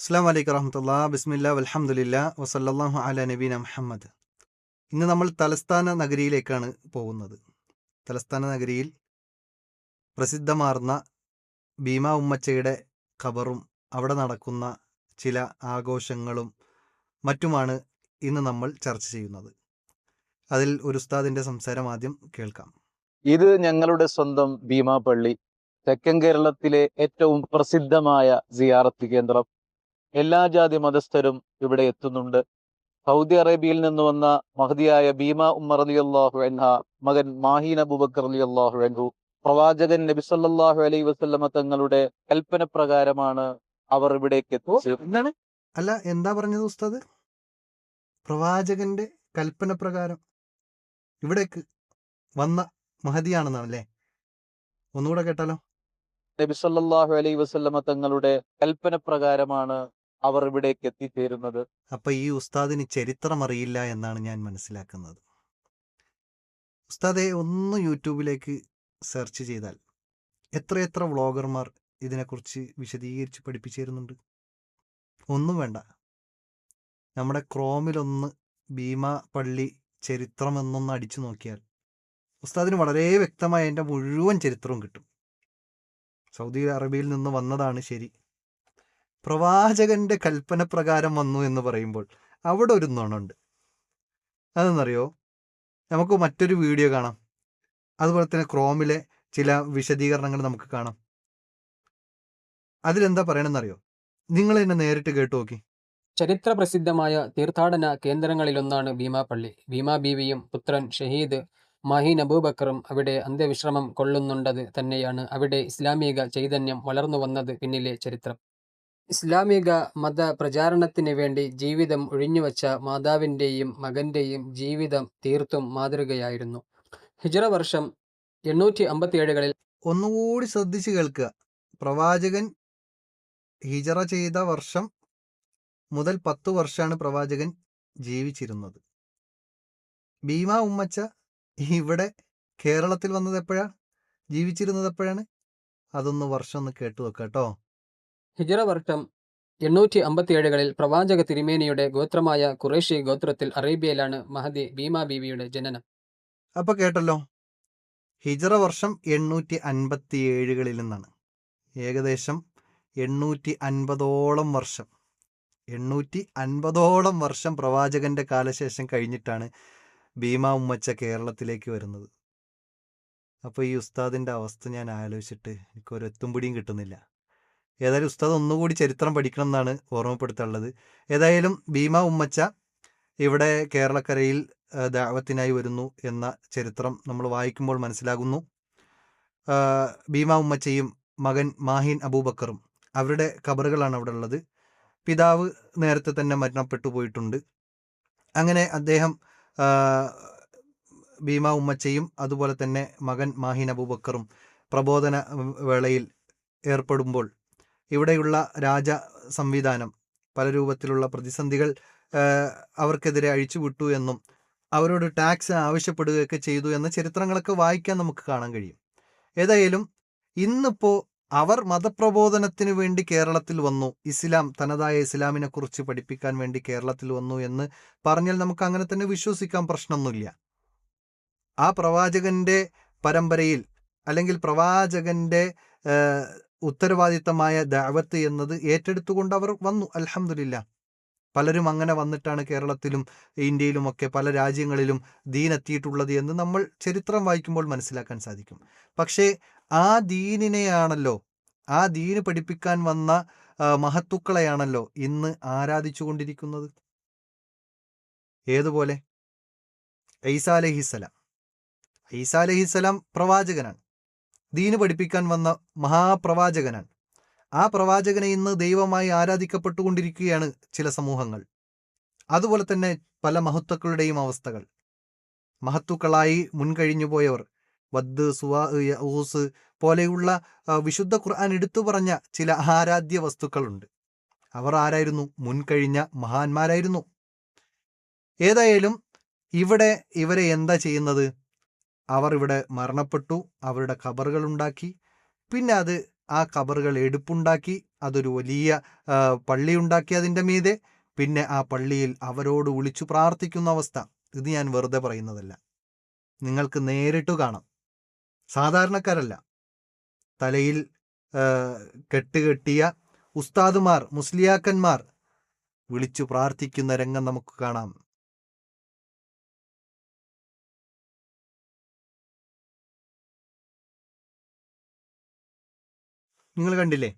അസ്സാം വലൈക്കും വറഹമുല്ല ബിസ്മില്ല വലഹമുല്ല വസല്ലാഹു അല നബീന മുഹമ്മദ്. ഇന്ന് നമ്മൾ തലസ്ഥാന നഗരിയിലേക്കാണ് പോകുന്നത്. തലസ്ഥാന നഗരിയിൽ പ്രസിദ്ധമാർന്ന ഭീമ ഉമ്മച്ചയുടെ ഖബറും അവിടെ നടക്കുന്ന ചില ആഘോഷങ്ങളും മറ്റുമാണ് ഇന്ന് നമ്മൾ ചർച്ച ചെയ്യുന്നത്. അതിൽ ഒരു ഉസ്താദിന്റെ സംസാരം ആദ്യം കേൾക്കാം. ഇത് ഞങ്ങളുടെ സ്വന്തം ഭീമാപള്ളി തെക്കൻ കേരളത്തിലെ ഏറ്റവും പ്രസിദ്ധമായ സിയാറത്ത് കേന്ദ്രം. എല്ലാ ജാതി മതസ്ഥരും ഇവിടെ എത്തുന്നുണ്ട്. സൗദി അറേബ്യയിൽ നിന്ന് വന്ന മഹതിയായ ഭീമ ഉമ്മർ അലി അള്ളാഹു അൻഹ മകൻ മാഹീൻ അബൂബക്കർ അലി അള്ളാഹു അൻഹു പ്രവാചകൻ നബി സല്ലല്ലാഹു അലൈ വസല്ലമ തങ്ങളുടെ കൽപ്പന പ്രകാരമാണ് അവർ ഇവിടേക്ക് എത്തുന്നത് എന്താണ്? അല്ല എന്താ പറഞ്ഞത് ഉസ്താദ്? പ്രവാചകന്റെ കൽപ്പന പ്രകാരം ഇവിടേക്ക് വന്ന മഹതിയാണെന്നാണല്ലേ? ഒന്നുകൂടെ കേട്ടാലോ? നബി സല്ലല്ലാഹു അലൈ വസല്ലമ തങ്ങളുടെ കൽപ്പന പ്രകാരമാണ് അവർ ഇവിടേക്ക് എത്തിച്ചേരുന്നത്. അപ്പൊ ഈ ഉസ്താദിന് ചരിത്രം അറിയില്ല എന്നാണ് ഞാൻ മനസ്സിലാക്കുന്നത്. ഉസ്താദെ ഒന്ന് യൂട്യൂബിലേക്ക് സെർച്ച് ചെയ്താൽ എത്രയെത്ര വ്ളോഗർമാർ ഇതിനെക്കുറിച്ച് വിശദീകരിച്ച് പഠിപ്പിച്ചു ഒന്നും വേണ്ട. നമ്മുടെ ക്രോമിലൊന്ന് ഭീമ പള്ളി ചരിത്രം എന്നൊന്ന് അടിച്ചു നോക്കിയാൽ ഉസ്താദിന് വളരെ വ്യക്തമായ എന്റെ മുഴുവൻ ചരിത്രവും കിട്ടും. സൗദി അറേബ്യയിൽ നിന്ന് വന്നതാണ് ശരി. പ്രവാചകന്റെ കൽപ്പന പ്രകാരം വന്നു എന്ന് പറയുമ്പോൾ അവിടെ ഒരു നുണുണ്ട്. അതെന്നറിയോ? നമുക്ക് മറ്റൊരു വീഡിയോ കാണാം. അതുപോലെ തന്നെ ക്രോമിലെ ചില വിശദീകരണങ്ങൾ നമുക്ക് കാണാം. അതിലെന്താ പറയണമെന്നറിയോ നിങ്ങൾ എന്നെ നേരിട്ട് കേട്ടു നോക്കി. ചരിത്ര പ്രസിദ്ധമായ തീർത്ഥാടന കേന്ദ്രങ്ങളിലൊന്നാണ് ഭീമാപള്ളി. ഭീമാ ബീവിയും പുത്രൻ ഷഹീദ് മഹി അബൂബക്കറും അവിടെ അന്ത്യവിശ്രമം കൊള്ളുന്നുണ്ടത് തന്നെയാണ് അവിടെ ഇസ്ലാമിക ചൈതന്യം വളർന്നു വന്നത് പിന്നിലെ ചരിത്രം. ഇസ്ലാമിക മത പ്രചാരണത്തിന് വേണ്ടി ജീവിതം ഒഴിഞ്ഞുവച്ച മാതാവിന്റെയും മകന്റെയും ജീവിതം തീർത്തും മാതൃകയായിരുന്നു. ഹിജറ വർഷം എണ്ണൂറ്റി അമ്പത്തിയേഴുകളിൽ ഒന്നുകൂടി ശ്രദ്ധിച്ച് കേൾക്കുക. പ്രവാചകൻ ഹിജറ ചെയ്ത വർഷം മുതൽ പത്ത് വർഷമാണ് പ്രവാചകൻ ജീവിച്ചിരുന്നത്. ഭീമ ഉമ്മച്ച ഇവിടെ കേരളത്തിൽ വന്നത് എപ്പോഴാണ് ജീവിച്ചിരുന്നത് എപ്പോഴാണ്? അതൊന്ന് വർഷം ഒന്ന് കേട്ടു വെക്കാം കേട്ടോ ഹിജറ വർഷം എണ്ണൂറ്റി അമ്പത്തിയേഴുകളിൽ പ്രവാചക തിരുമേനിയുടെ ഗോത്രമായ കുറേഷ്യ ഗോത്രത്തിൽ അറേബ്യയിലാണ് മഹദി ഭീമാ ബീവിയുടെ ജനനം. അപ്പൊ കേട്ടല്ലോ. ഹിജറ വർഷം എണ്ണൂറ്റി അൻപത്തി ഏഴുകളിൽ നിന്നാണ്. ഏകദേശം എണ്ണൂറ്റി അൻപതോളം വർഷം. എണ്ണൂറ്റി അൻപതോളം വർഷം പ്രവാചകന്റെ കാലശേഷം കഴിഞ്ഞിട്ടാണ് ഭീമ ഉമ്മച്ച കേരളത്തിലേക്ക് വരുന്നത്. അപ്പോൾ ഈ ഉസ്താദിന്റെ അവസ്ഥ ഞാൻ ആലോചിച്ചിട്ട് എനിക്കൊരു എത്തും പിടിയും കിട്ടുന്നില്ല. ഏതായാലും ഉസ്താദ് ഒന്നുകൂടി ചരിത്രം പഠിക്കണം എന്നാണ് ഓർമ്മപ്പെടുത്താനുള്ളത്. ഏതായാലും ഭീമ ഉമ്മച്ച ഇവിടെ കേരളക്കരയിൽ ദാവത്തിനായി വരുന്നു എന്ന ചരിത്രം നമ്മൾ വായിക്കുമ്പോൾ മനസ്സിലാകുന്നു. ഭീമ ഉമ്മച്ചയും മകൻ മാഹിൻ അബൂബക്കറും അവരുടെ കബറുകളാണ് അവിടെ ഉള്ളത്. പിതാവ് നേരത്തെ തന്നെ മരണപ്പെട്ടു പോയിട്ടുണ്ട്. അങ്ങനെ അദ്ദേഹം ഭീമ ഉമ്മച്ചയും അതുപോലെ തന്നെ മകൻ മാഹിൻ അബൂബക്കറും പ്രബോധന വേളയിൽ ഏർപ്പെടുമ്പോൾ ഇവിടെയുള്ള രാജ സംവിധാനം പല രൂപത്തിലുള്ള പ്രതിസന്ധികൾ അവർക്കെതിരെ അഴിച്ചുവിട്ടു എന്നും അവരോട് ടാക്സ് ആവശ്യപ്പെടുകയൊക്കെ ചെയ്തു എന്ന ചരിത്രങ്ങളൊക്കെ വായിക്കാൻ നമുക്ക് കാണാൻ കഴിയും. ഏതായാലും ഇന്നിപ്പോൾ അവർ മതപ്രബോധനത്തിന് വേണ്ടി കേരളത്തിൽ വന്നു ഇസ്ലാം തനതായ ഇസ്ലാമിനെ കുറിച്ച് പഠിപ്പിക്കാൻ വേണ്ടി കേരളത്തിൽ വന്നു എന്ന് പറഞ്ഞാൽ നമുക്ക് അങ്ങനെ തന്നെ വിശ്വസിക്കാൻ പ്രശ്നമൊന്നുമില്ല. ആ പ്രവാചകന്റെ പരമ്പരയിൽ അല്ലെങ്കിൽ പ്രവാചകന്റെ ഉത്തരവാദിത്തമായ ദാവത്ത് എന്നത് ഏറ്റെടുത്തുകൊണ്ട് അവർ വന്നു അൽഹംദുലില്ല. പലരും അങ്ങനെ വന്നിട്ടാണ് കേരളത്തിലും ഇന്ത്യയിലുമൊക്കെ പല രാജ്യങ്ങളിലും ദീനെത്തിയിട്ടുള്ളത് എന്ന് നമ്മൾ ചരിത്രം വായിക്കുമ്പോൾ മനസ്സിലാക്കാൻ സാധിക്കും. പക്ഷേ ആ ദീനിനെയാണല്ലോ ആ ദീന് പഠിപ്പിക്കാൻ വന്ന മഹത്തുക്കളെയാണല്ലോ ഇന്ന് ആരാധിച്ചു കൊണ്ടിരിക്കുന്നത് ഏതുപോലെ? ഐസ അലഹിസലാം ഐസ അലഹിസലാം പ്രവാചകനാണ്. ദീന് പഠിപ്പിക്കാൻ വന്ന മഹാപ്രവാചകനാണ്. ആ പ്രവാചകനെ ഇന്ന് ദൈവമായി ആരാധിക്കപ്പെട്ടുകൊണ്ടിരിക്കുകയാണ് ചില സമൂഹങ്ങൾ. അതുപോലെ തന്നെ പല മഹത്വക്കളുടെയും അവസ്ഥകൾ. മഹത്തുക്കളായി മുൻകഴിഞ്ഞു പോയവർ വദ് സുവാ ഊസ് പോലെയുള്ള വിശുദ്ധ ഖുർആൻ എടുത്തു പറഞ്ഞ ചില ആരാധ്യ വസ്തുക്കളുണ്ട്. അവർ ആരായിരുന്നു? മുൻകഴിഞ്ഞ മഹാന്മാരായിരുന്നു. ഏതായാലും ഇവിടെ ഇവരെ എന്താ ചെയ്യുന്നത്? അവർ ഇവിടെ മരണപ്പെട്ടു അവരുടെ ഖബറുകൾ ഉണ്ടാക്കി പിന്നെ അത് ആ ഖബറുകൾ എടുപ്പുണ്ടാക്കി അതൊരു വലിയ പള്ളി ഉണ്ടാക്കി അതിന്റെ മീതെ. പിന്നെ ആ പള്ളിയിൽ അവരോട് വിളിച്ചു പ്രാർത്ഥിക്കുന്ന അവസ്ഥ. ഇത് ഞാൻ വെറുതെ പറയുന്നതല്ല. നിങ്ങൾക്ക് നേരിട്ട് കാണാം. സാധാരണക്കാരല്ല. തലയിൽ കെട്ടുകെട്ടിയ ഉസ്താദുമാർ മുസ്ലിയാക്കന്മാർ വിളിച്ചു പ്രാർത്ഥിക്കുന്ന രംഗം നമുക്ക് കാണാം. നിങ്ങൾ കണ്ടില്ലേ?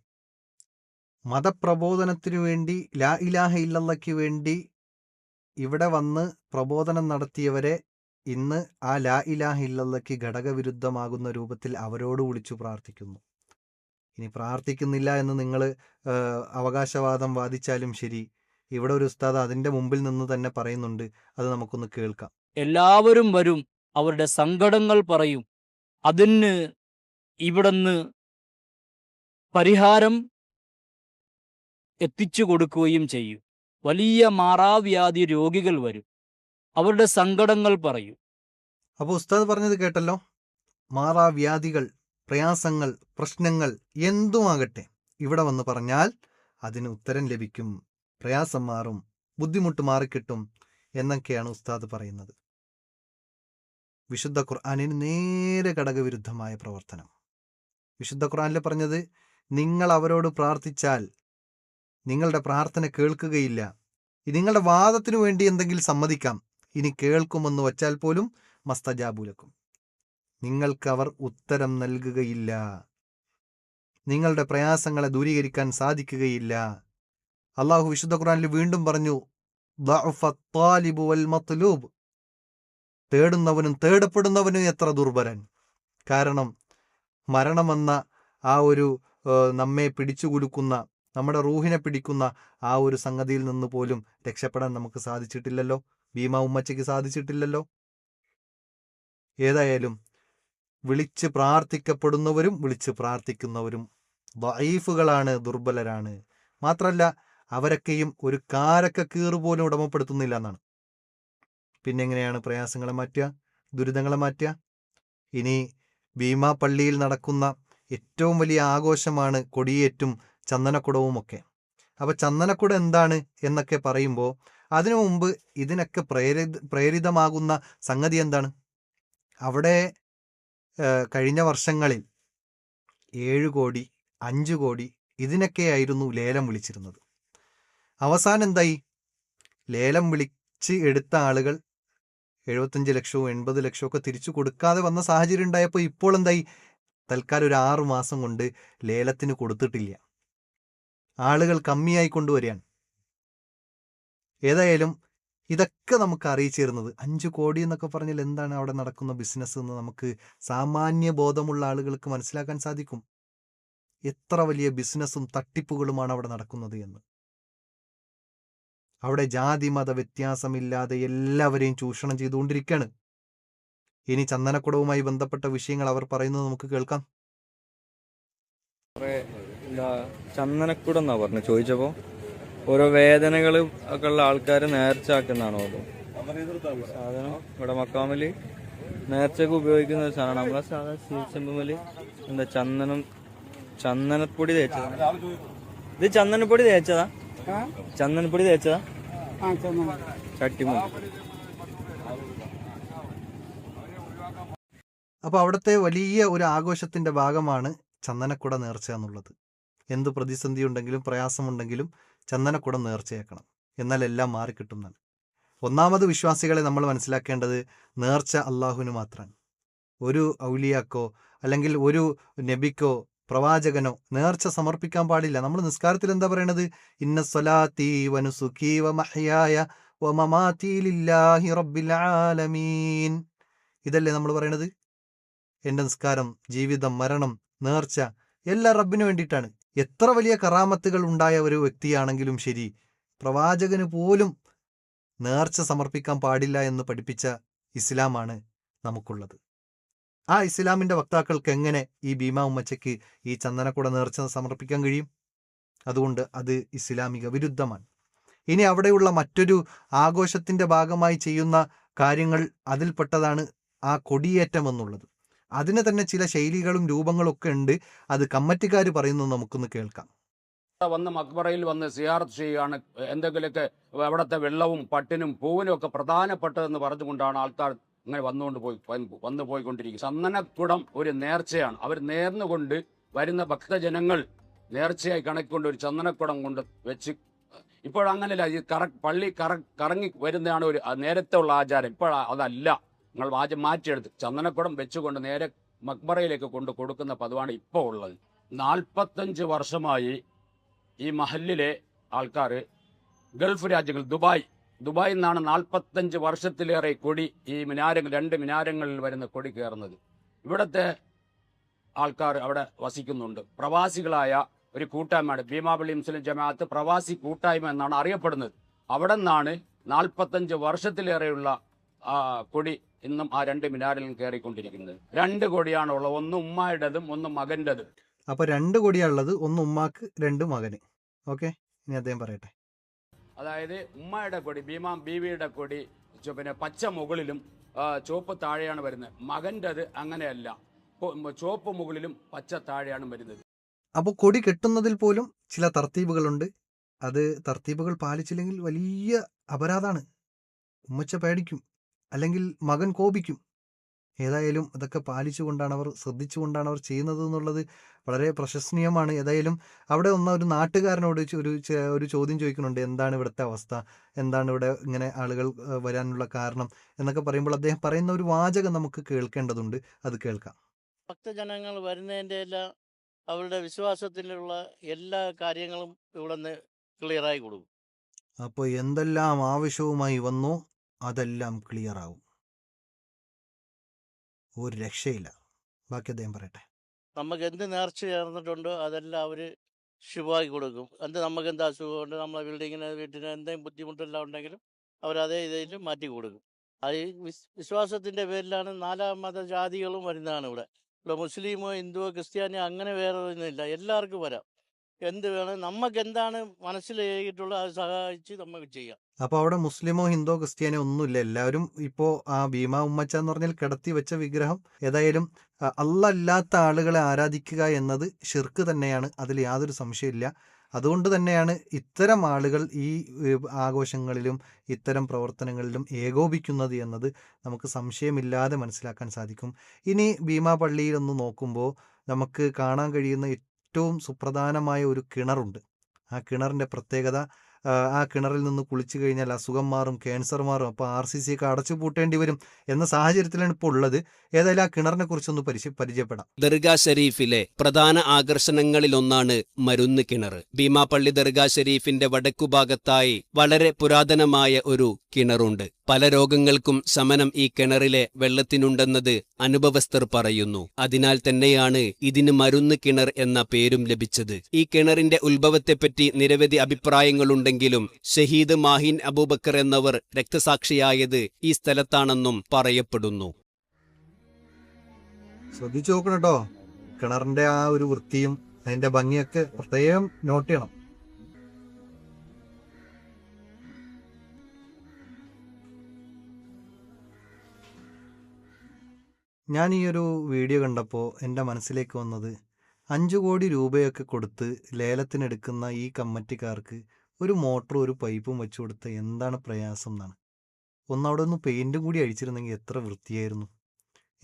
മതപ്രബോധനത്തിനു വേണ്ടി ലാ ഇലാഹ ഇല്ലല്ലയ്ക്ക് വേണ്ടി ഇവിടെ വന്ന് പ്രബോധനം നടത്തിയവരെ ഇന്ന് ആ ലാ ഇലാഹ ഇല്ലല്ലയ്ക്ക് ഘടകവിരുദ്ധമാകുന്ന രൂപത്തിൽ അവരോട് വിളിച്ചു പ്രാർത്ഥിക്കുന്നു. ഇനി പ്രാർത്ഥിക്കുന്നില്ല എന്ന് നിങ്ങൾ അവകാശവാദം വാദിച്ചാലും ശരി. ഇവിടെ ഒരു ഉസ്താദ് അതിന്റെ മുമ്പിൽ നിന്ന് തന്നെ പറയുന്നുണ്ട്. അത് നമുക്കൊന്ന് കേൾക്കാം. എല്ലാവരും വരും അവരുടെ സങ്കടങ്ങൾ പറയും. അതിന് ഇവിടുന്ന് പരിഹാരം എത്തിച്ചു കൊടുക്കുകയും ചെയ്യും. വലിയ മാറാവ്യാധി രോഗികൾ വരും. അവരുടെ സങ്കടങ്ങൾ പറയും. അപ്പോൾ ഉസ്താദ് പറഞ്ഞത് കേട്ടല്ലോ? മാറാവ്യാധികൾ പ്രയാസങ്ങൾ പ്രശ്നങ്ങൾ എന്തുമാകട്ടെ ഇവിടെ വന്ന് പറഞ്ഞാൽ അതിന് ഉത്തരം ലഭിക്കും. പ്രയാസം മാറും ബുദ്ധിമുട്ട് മാറിക്കിട്ടും എന്നൊക്കെയാണ് ഉസ്താദ് പറയുന്നത്. വിശുദ്ധ ഖുർആാനിന് നേരെ ഘടകവിരുദ്ധമായ പ്രവർത്തനം. വിശുദ്ധ ഖുർആാനിൽ പറഞ്ഞത് നിങ്ങൾ അവരോട് പ്രാർത്ഥിച്ചാൽ നിങ്ങളുടെ പ്രാർത്ഥന കേൾക്കുകയില്ല. നിങ്ങളുടെ വാദത്തിനു വേണ്ടി എന്തെങ്കിലും സമ്മതിക്കാം. ഇനി കേൾക്കുമെന്ന് വച്ചാൽ പോലും മസ്തജാബുലക്കും. അവർ ഉത്തരം നൽകുകയില്ല. നിങ്ങളുടെ പ്രയാസങ്ങളെ ദൂരീകരിക്കാൻ സാധിക്കുകയില്ല. അള്ളാഹു വിശുദ്ധ ഖുറാനിൽ വീണ്ടും പറഞ്ഞു തേടുന്നവനും തേടപ്പെടുന്നവനും എത്ര ദുർബലൻ. കാരണം മരണമെന്ന ആ ഒരു നമ്മെ പിടിച്ചുകുലുക്കുന്ന നമ്മുടെ റൂഹിനെ പിടിക്കുന്ന ആ ഒരു സംഗതിയിൽ നിന്ന് പോലും രക്ഷപ്പെടാൻ നമുക്ക് സാധിച്ചിട്ടില്ലല്ലോ? ഭീമ ഉമ്മച്ചയ്ക്ക് സാധിച്ചിട്ടില്ലല്ലോ? ഏതായാലും വിളിച്ച് പ്രാർത്ഥിക്കപ്പെടുന്നവരും വിളിച്ച് പ്രാർത്ഥിക്കുന്നവരും വൈഫുകളാണ് ദുർബലരാണ്. മാത്രമല്ല അവരൊക്കെയും ഒരു കാരക്ക കീറു പോലും ഉടമപ്പെടുത്തുന്നില്ല എന്നാണ്. പിന്നെ എങ്ങനെയാണ് പ്രയാസങ്ങളെ മാറ്റുക ദുരിതങ്ങളെ മാറ്റുക? ഇനി ഭീമാ പള്ളിയിൽ നടക്കുന്ന ഏറ്റവും വലിയ ആഘോഷമാണ് കൊടിയേറ്റും ചന്ദനക്കുടവുമൊക്കെ. അപ്പോൾ ചന്ദനക്കുട എന്താണ് എന്നൊക്കെ പറയുമ്പോൾ അതിനു മുമ്പ് ഇതിനൊക്കെ പ്രേരിത പ്രേരിതമാകുന്ന സംഗതി എന്താണ്? അവിടെ കഴിഞ്ഞ വർഷങ്ങളിൽ ഏഴ് കോടി അഞ്ച് കോടി ഇതിനൊക്കെയായിരുന്നു ലേലം വിളിച്ചിരുന്നത്. അവസാനം എന്തായി? ലേലം വിളിച്ച് എടുത്ത ആളുകൾ എഴുപത്തഞ്ച് ലക്ഷവും എൺപത് ലക്ഷവും ഒക്കെ തിരിച്ചു കൊടുക്കാതെ വന്ന സാഹചര്യം ഉണ്ടായപ്പോൾ ഇപ്പോൾ എന്തായി? തൽക്കാലം ഒരു ആറു മാസം കൊണ്ട് ലേലത്തിന് കൊടുത്തിട്ടില്ല. ആളുകൾ കമ്മിയായി കൊണ്ടുവരികയാണ്. ഏതായാലും ഇതൊക്കെ നമുക്ക് അറിയിച്ചിരുന്നത് അഞ്ച് കോടി എന്നൊക്കെ പറഞ്ഞാൽ എന്താണ് അവിടെ നടക്കുന്ന ബിസിനസ് എന്ന് നമുക്ക് സാമാന്യ ബോധമുള്ള ആളുകൾക്ക് മനസ്സിലാക്കാൻ സാധിക്കും. എത്ര വലിയ ബിസിനസ്സും തട്ടിപ്പുകളുമാണ് അവിടെ നടക്കുന്നത് എന്ന്. അവിടെ ജാതി മത വ്യത്യാസമില്ലാതെ എല്ലാവരെയും ചൂഷണം ചെയ്തുകൊണ്ടിരിക്കുകയാണ്. ഇനി ചന്ദനക്കുടവുമായി ബന്ധപ്പെട്ട വിഷയങ്ങൾ അവർ പറയുന്നത് നമുക്ക് കേൾക്കാം. ചന്ദനക്കുടം എന്നാ പറഞ്ഞു? ചോദിച്ചപ്പോ ഓരോ വേദനകൾ ഒക്കെ ഉള്ള ആൾക്കാർ നേർച്ചാക്കുന്നതാണോ ഓരോ സാധനം ഇവിടെ മക്കാമൽ നേർച്ചക്ക് ഉപയോഗിക്കുന്ന ഒരു സാധനം നമ്മളെ സാധാ ശീർച്ചമ്പുമൽ എന്താ ചന്ദനം ചന്ദനപ്പൊടി തേച്ചതാ. ഇത് ചന്ദനപ്പൊടി തേച്ചതാ? ചന്ദനപ്പൊടി തേച്ചതാ? ചട്ടിമല. അപ്പോൾ അവിടുത്തെ വലിയ ഒരു ആഘോഷത്തിന്റെ ഭാഗമാണ് ചന്ദനക്കുട നേർച്ച എന്നുള്ളത്. എന്ത് പ്രതിസന്ധി ഉണ്ടെങ്കിലും പ്രയാസമുണ്ടെങ്കിലും ചന്ദനക്കുട നേർച്ചയാക്കണം. എന്നാൽ എല്ലാം മാറിക്കിട്ടുന്നതാണ് ഒന്നാമത് വിശ്വാസികളെ നമ്മൾ മനസ്സിലാക്കേണ്ടത് നേർച്ച അള്ളാഹുവിന് മാത്രമാണ് ഒരു ഔലിയാക്കോ അല്ലെങ്കിൽ ഒരു നബിക്കോ പ്രവാചകനോ നേർച്ച സമർപ്പിക്കാൻ പാടില്ല. നമ്മൾ നിസ്കാരത്തിൽ എന്താ പറയണത്? ഇന്ന സ്വലാത്തി റബ്ബിൽ ആലമീൻ. ഇതല്ലേ നമ്മൾ പറയണത്? എന്റെ നിസ്കാരം ജീവിതം മരണം നേർച്ച എല്ലാം റബ്ബിന് വേണ്ടിയിട്ടാണ്. എത്ര വലിയ കറാമത്തുകൾ ഉണ്ടായ ഒരു വ്യക്തിയാണെങ്കിലും ശരി പ്രവാചകന് പോലും നേർച്ച സമർപ്പിക്കാൻ പാടില്ല എന്ന് പഠിപ്പിച്ച ഇസ്ലാമാണ് നമുക്കുള്ളത്. ആ ഇസ്ലാമിന്റെ വക്താക്കൾക്ക് എങ്ങനെ ഈ ഭീമ ഉമ്മച്ചയ്ക്ക് ഈ ചന്ദനക്കുട നേർച്ച സമർപ്പിക്കാൻ കഴിയും? അതുകൊണ്ട് അത് ഇസ്ലാമിക വിരുദ്ധമാണ്. ഇനി അവിടെയുള്ള മറ്റൊരു ആഘോഷത്തിന്റെ ഭാഗമായി ചെയ്യുന്ന കാര്യങ്ങൾ അതിൽപ്പെട്ടതാണ് ആ കൊടിയേറ്റം എന്നുള്ളത്. അതിന് തന്നെ ചില ശൈലികളും രൂപങ്ങളും ഒക്കെ ഉണ്ട്. അത് കമ്മറ്റിക്കാർ പറയുന്നത് നമുക്കൊന്ന് കേൾക്കാം. വന്ന് മക്ബറയിൽ വന്ന് സിയാർത്ത് ചെയ്യുകയാണ്. എന്തെങ്കിലുമൊക്കെ അവിടുത്തെ വെള്ളവും പട്ടിനും പൂവിനും ഒക്കെ പ്രധാനപ്പെട്ടതെന്ന് പറഞ്ഞുകൊണ്ടാണ് ആൾക്കാർ ഇങ്ങനെ വന്നുകൊണ്ട് പോയി വന്ന് പോയിക്കൊണ്ടിരിക്കുന്നത്. ചന്ദനക്കുടം ഒരു നേർച്ചയാണ്. അവർ നേർന്നുകൊണ്ട് വരുന്ന ഭക്തജനങ്ങൾ നേർച്ചയായി കണക്കൊണ്ട് ഒരു ചന്ദനക്കുടം കൊണ്ട് വെച്ച് ഇപ്പോഴങ്ങനെയല്ല ഈ കറ പള്ളി കറ കറങ്ങി വരുന്നതാണ് ഒരു നേരത്തെ ഉള്ള ആചാരം. ഇപ്പോൾ അതല്ല. നിങ്ങൾ വാചം മാറ്റിയെടുത്ത് ചന്ദനക്കുടം വെച്ചുകൊണ്ട് നേരെ മക്ബറയിലേക്ക് കൊണ്ട് കൊടുക്കുന്ന പതിവാണ് ഇപ്പോൾ ഉള്ളത്. നാൽപ്പത്തഞ്ച് വർഷമായി ഈ മഹലിലെ ആൾക്കാർ ഗൾഫ് രാജ്യങ്ങൾ ദുബായ്. ദുബായിൽ നിന്നാണ് നാൽപ്പത്തഞ്ച് വർഷത്തിലേറെ കൊടി ഈ മിനാരങ്ങൾ രണ്ട് മിനാരങ്ങളിൽ വരുന്ന കൊടി കയറുന്നത്. ഇവിടുത്തെ ആൾക്കാർ അവിടെ വസിക്കുന്നുണ്ട്. പ്രവാസികളായ ഒരു കൂട്ടായ്മയാണ്. ഭീമാപള്ളി മുസ്ലിം ജമാഅത്ത് പ്രവാസി കൂട്ടായ്മ എന്നാണ് അറിയപ്പെടുന്നത്. അവിടെ നിന്നാണ് നാൽപ്പത്തഞ്ച് വർഷത്തിലേറെയുള്ള കൊടി ഇന്നും ആ രണ്ട് മിനാരിലും കയറിക്കൊണ്ടിരിക്കുന്നത് രണ്ട് കൊടിയാണ് ഉള്ളത്. ഒന്ന് ഉമ്മായുടേതും ഒന്ന് മകന്റെതും അപ്പോൾ രണ്ട് കൊടിയാണുള്ളത് ഒന്ന് ഉമ്മാക്ക് രണ്ട് മകന്. ഓക്കെ? ഇനി അദ്ദേഹം പറയട്ടെ. അതായത് ഉമ്മയുടെ കൊടി ഭീമാം ബീവിയുടെ കൊടി പിന്നെ പച്ച മുകളിലും ചുവപ്പ് താഴെയാണ് വരുന്നത്. മകന്റെത് അങ്ങനെയല്ല. ചുവപ്പ് മുകളിലും പച്ച താഴെയാണ് വരുന്നത്. അപ്പോൾ കൊടി കെട്ടുന്നതിൽ പോലും ചില തർത്തീബുകളുണ്ട്. അത് തർത്തീബുകൾ പാലിച്ചില്ലെങ്കിൽ വലിയ അപരാധാണ് ഉമ്മച്ച പേടിക്കും. അല്ലെങ്കിൽ മകൻ കോപിക്കും. ഏതായാലും ഇതൊക്കെ പാലിച്ചുകൊണ്ടാണ് അവർ ശ്രദ്ധിച്ചുകൊണ്ടാണ് അവർ ചെയ്യുന്നത് എന്നുള്ളത് വളരെ പ്രശംസനീയമാണ്. ഏതായാലും അവിടെ വന്ന ഒരു നാട്ടുകാരനോട് ഒരു ഒരു ചോദ്യം ചോദിക്കുന്നുണ്ട്. എന്താണ് ഇവിടുത്തെ അവസ്ഥ? എന്താണ് ഇവിടെ ഇങ്ങനെ ആളുകൾ വരാനുള്ള കാരണം? എന്നൊക്കെ പറയുമ്പോൾ അദ്ദേഹം പറയുന്ന ഒരു വാചകം നമുക്ക് കേൾക്കേണ്ടതുണ്ട്. അത് കേൾക്കാം. ഭക്തജനങ്ങൾ വരുന്നതിന്റെ എല്ലാം അവരുടെ വിശ്വാസത്തിലുള്ള എല്ലാ കാര്യങ്ങളും ഇവിടെ നിന്ന് ക്ലിയറായി കൊടുക്കും. അപ്പോൾ എന്തെല്ലാം ആവശ്യവുമായി വന്നോ? അതെല്ലാം ക്ലിയർ ആവും ഒരു രക്ഷയില്ല. ബാക്കി അദ്ദേഹം പറയട്ടെ. നമുക്ക് എന്ത് നേർച്ച ചേർന്നിട്ടുണ്ടോ അതെല്ലാം അവർ ശുഭമാക്കി കൊടുക്കും. എന്ത് നമുക്ക് എന്ത് അസുഖമുണ്ട് നമ്മളെ ബിൽഡിങ്ങിന് വീട്ടിന് എന്തെങ്കിലും ബുദ്ധിമുട്ടെല്ലാം ഉണ്ടെങ്കിലും അവരതേ ഇതിൽ മാറ്റി കൊടുക്കും. അത് വിശ്വാസത്തിന്റെ പേരിലാണ് നാലാം മത ജാതികളും വരുന്നതാണ് ഇവിടെ ഇവിടെ മുസ്ലിമോ ഹിന്ദുവോ ക്രിസ്ത്യാനിയോ അങ്ങനെ വേറെ ഒന്നുമില്ല എല്ലാവർക്കും വരാം. എന്ത് വേണം നമുക്ക് എന്താണ് മനസ്സിൽ എഴുതിയിട്ടുള്ളത് അത് സഹായിച്ച് നമുക്ക് ചെയ്യാം. അപ്പൊ അവിടെ മുസ്ലിമോ ഹിന്ദോ ക്രിസ്ത്യാനോ ഒന്നുമില്ല. എല്ലാവരും ഇപ്പോ ആ ഭീമ ഉമ്മച്ച എന്ന് പറഞ്ഞാൽ കിടത്തി വെച്ച വിഗ്രഹം. ഏതായാലും അല്ലാത്ത ആളുകളെ ആരാധിക്കുക എന്നത് ഷിർക്ക് തന്നെയാണ്. അതിൽ യാതൊരു സംശയമില്ല അതുകൊണ്ട് തന്നെയാണ് ഇത്തരം ആളുകൾ ഈ ആഘോഷങ്ങളിലും ഇത്തരം പ്രവർത്തനങ്ങളിലും ഏകോപിക്കുന്നത് എന്നത് നമുക്ക് സംശയമില്ലാതെ മനസ്സിലാക്കാൻ സാധിക്കും. ഇനി ഭീമാ പള്ളിയിൽ ഒന്ന് നോക്കുമ്പോൾ നമുക്ക് കാണാൻ കഴിയുന്ന ഏറ്റവും സുപ്രധാനമായ ഒരു കിണറുണ്ട്. ആ കിണറിന്റെ പ്രത്യേകത ആ, കിണറിൽ നിന്ന് കുളിച്ചു കഴിഞ്ഞാൽ അസുഖം മാറും ക്യാൻസർ മാറും. അപ്പോൾ ആർ സി സി ഒക്കെ അടച്ചു പൂട്ടേണ്ടി വരും എന്ന സാഹചര്യത്തിലാണ് ഇപ്പോൾ ഉള്ളത്. ഏതായാലും ആ കിണറിനെ കുറിച്ചൊന്ന് പരിചയ പരിചയപ്പെടാം. ദർഗാ ഷെരീഫിലെ പ്രധാന ആകർഷണങ്ങളിലൊന്നാണ് മരുന്ന് കിണർ ഭീമാപ്പള്ളി ദർഗാ ഷെരീഫിന്റെ വടക്കുഭാഗത്തായി വളരെ പുരാതനമായ ഒരു കിണറുണ്ട്. പല രോഗങ്ങൾക്കും ശമനം ഈ കിണറിലെ വെള്ളത്തിനുണ്ടെന്നത് അനുഭവസ്ഥർ പറയുന്നു. അതിനാൽ തന്നെയാണ് ഇതിന് മരുന്ന് കിണർ എന്ന പേരും ലഭിച്ചത്. ഈ കിണറിന്റെ ഉത്ഭവത്തെപ്പറ്റി നിരവധി അഭിപ്രായങ്ങളുണ്ടെങ്കിലും ഷഹീദ് മാഹിൻ അബൂബക്കർ എന്നവർ രക്തസാക്ഷിയായത് ഈ സ്ഥലത്താണെന്നും പറയപ്പെടുന്നു. ശ്രദ്ധിച്ചു നോക്കണം കേട്ടോ. കിണറിന്റെ ആ ഒരു വൃത്തിയും അതിന്റെ ഭംഗിയൊക്കെ പ്രത്യേകം നോട്ട് ചെയ്യണം. ഞാൻ ഈ ഒരു വീഡിയോ കണ്ടപ്പോൾ എന്റെ മനസ്സിലേക്ക് വന്നത് അഞ്ചു കോടി രൂപയൊക്കെ കൊടുത്ത് ലേലത്തിനെടുക്കുന്ന ഈ കമ്മറ്റിക്കാർക്ക് ഒരു മോട്ടറും ഒരു പൈപ്പും വെച്ചു കൊടുത്ത എന്താണ് പ്രയാസം എന്നാണ്. ഒന്നവിടെ ഒന്ന് പെയിന്റും കൂടി അഴിച്ചിരുന്നെങ്കിൽ എത്ര വൃത്തിയായിരുന്നു.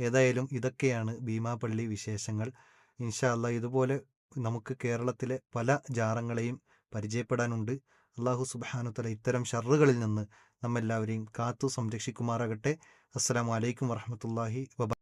ഏതായാലും ഇതൊക്കെയാണ് ഭീമാപള്ളി വിശേഷങ്ങൾ. ഇൻഷാല്ല ഇതുപോലെ നമുക്ക് കേരളത്തിലെ പല ജാറങ്ങളെയും പരിചയപ്പെടാനുണ്ട്. അള്ളാഹു സുബാനുത്തല ഇത്തരം ഷറുകളിൽ നിന്ന് നമ്മെല്ലാവരെയും കാത്തു സംരക്ഷിക്കുമാറാകട്ടെ. അസ്സാം വലൈക്കും വറഹമത്തല്ലാഹി വബ